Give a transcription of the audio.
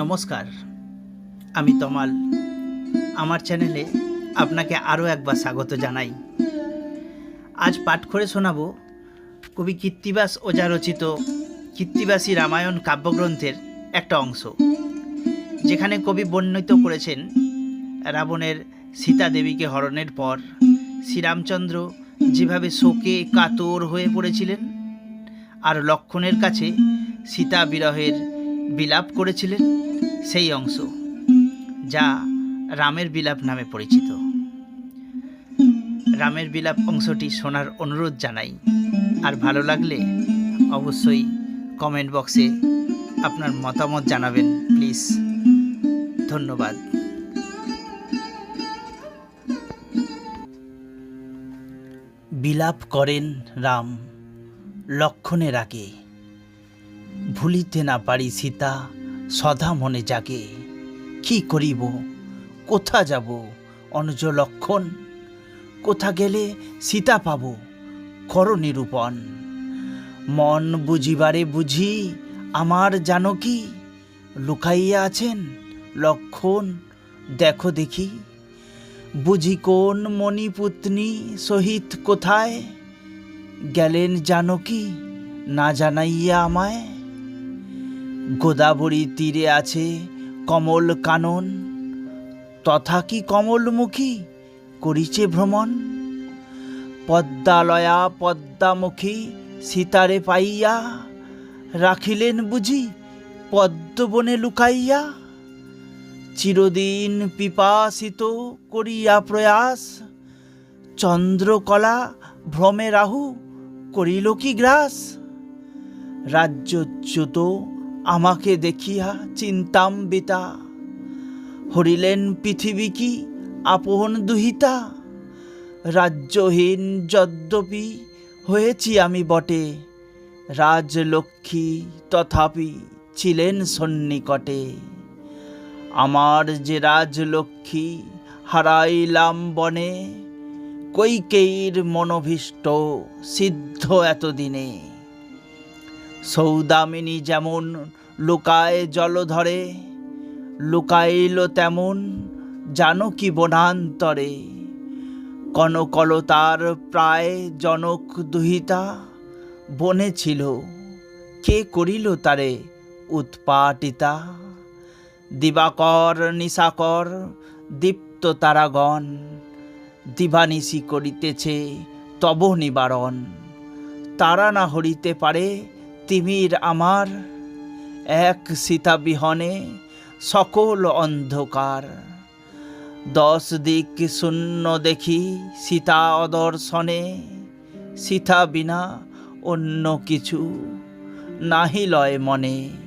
নমস্কার, আমি তমাল। আমার চ্যানেলে আপনাকে আরও একবার স্বাগত জানাই। আজ পাঠ করে শোনাব কবি কীর্তিবাস ওজা রচিত কীর্তিবাসী রামায়ণ কাব্যগ্রন্থের একটা অংশ, যেখানে কবি বর্ণিত করেছেন রাবণের সীতা দেবীকে হরণের পর শ্রীরামচন্দ্র যেভাবে শোকে কাতর হয়ে পড়েছিলেন আর লক্ষণের কাছে সীতা বিরহের বিলাপ করেছিলেন, সেই অংশ যা রামের বিলাপ নামে পরিচিত। রামের বিলাপ অংশটি শোনার অনুরোধ জানাই। আর ভালো লাগলে অবশ্যই কমেন্ট বক্সে আপনার মতামত জানাবেন প্লিজ ধন্যবাদ। বিলাপ করেন রাম লক্ষণের আগে। ভুলিতে না পারি সীতা, সদা মনে জাগে। কি করিব? কোথা যাব? অনুজ লক্ষণ। কোথা গেলে সীতা পাব? কর নিরূপণ। মন বুঝিবারে বুঝি আমার জানো কি? লুকাইয়া আছেন লক্ষণ, দেখো দেখি। বুঝি কোন মণিপুত্নী সহিত কোথায়? গেলেন জানকী না জানাইয়া আমায়। গোদাবরী তীরে আছে কমল কানন। তথা কি কমলমুখী? করিছে ভ্রমণ। পদ্মালয়া পদ্মামুখী সীতারে পাইয়া রাখিলেন বুঝি পদ্মবনে লুকাইয়া। চিরদিন পিপাসিত করিয়া প্রয়াস, চন্দ্রকলা ভ্রমে রাহু করিল কি গ্রাস? রাজ্যচ্যুত আমাকে দেখিয়া চিন্তাম বিতা। হরিলেন পৃথিবী কি আপন দুহিতা? রাজ্যহীন যদ্যপি হয়েছি আমি বটে। রাজলক্ষ্মী তথাপি ছিলেন সন্নিকটে। আমার যে রাজলক্ষ্মী হারাইলাম বনে, কৈকেয়ীর মনোভীষ্ট সিদ্ধ এতদিনে। সৌদামিনী যেমন লুকায় জলধরে লুকাইল তেমন জানো কি বনান্তরে। কনকলতার প্রায় জনক দুহিতা, বনে ছিল, কে করিল তারে উৎপাটিতা? দিবাকর, নিশাকর, দীপ্ত তারাগণ, দিবানিশি করিতেছে তব নিবারণ। তারা না হরিতে পারে, তিমির আমার এক সীতাবিহনে সকল অন্ধকার। দশ দিক শূন্য দেখি সীতা অদর্শনে, সীতা বিনা অন্য কিছু নাহি লয় মনে।